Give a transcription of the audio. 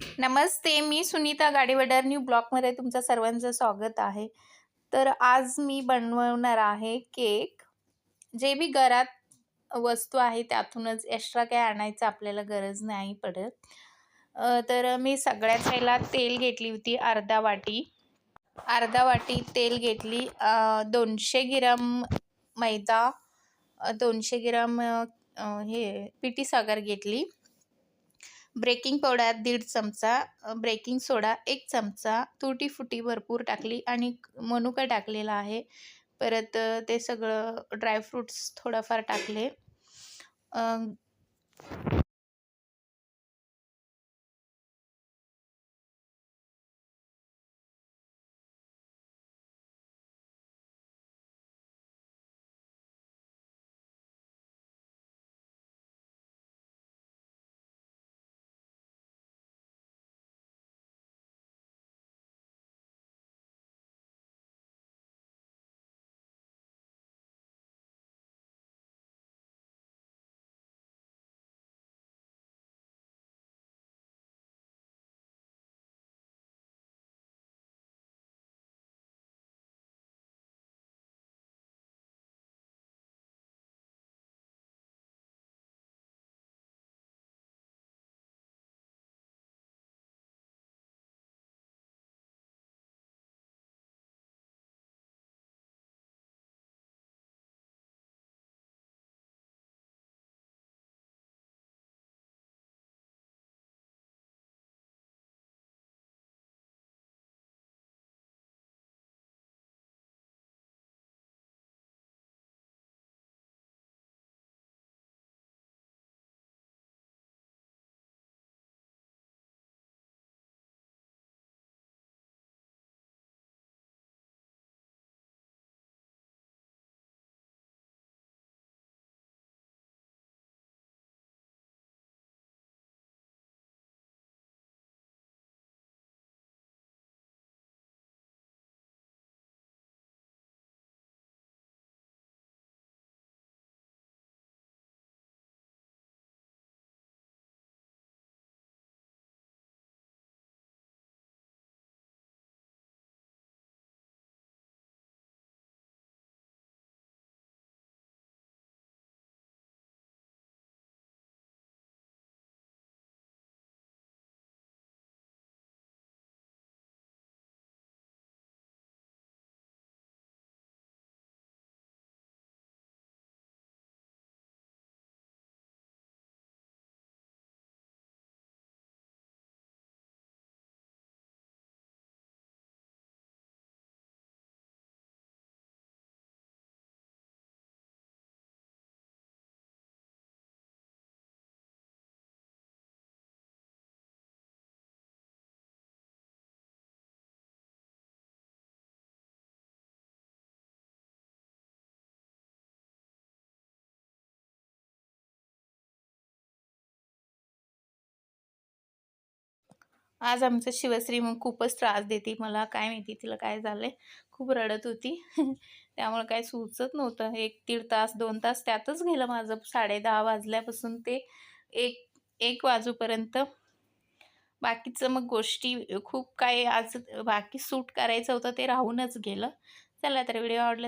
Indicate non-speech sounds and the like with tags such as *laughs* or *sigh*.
नमस्ते मी Sunita Gadiwadar new ब्लॉकमध्ये तुमचं सर्वांचं स्वागत आहे. तर आज मी बनवणार आहे केक. जे बी घरात वस्तू आहे त्यातूनच एक्स्ट्रा काय आणायचं आपल्याला गरज नाही पडत. तर मी सगळ्यात पहिला तेल घेतली होती अर्धा वाटी. अर्धा वाटी तेल घेतली दोनशे ग्राम मैदा दोनशे ग्राम हे पिठी साखर घेतली. ब्रेकिंग पावडर दीड चमचा ब्रेकिंग सोडा एक चमचा तुटी फुटी भरपूर टाकली आणि मनुका टाकलेला आहे. परत ते सगळं ड्रायफ्रूट्स थोडंफार टाकले. आज आमचं शिवश्री मग खूपच त्रास देते. मला काय माहिती तिला काय झालंय. खूप रडत होती. *laughs* त्यामुळे काय सुचत नव्हतं. एक दीड तास दोन तास त्यातच गेलं माझं. साडे दहा वाजल्यापासून ते एक एक वाजूपर्यंत. बाकीचं मग गोष्टी खूप काही आज बाकी सूट करायचं होतं ते राहूनच गेलं. चला तर व्हिडिओ आवडला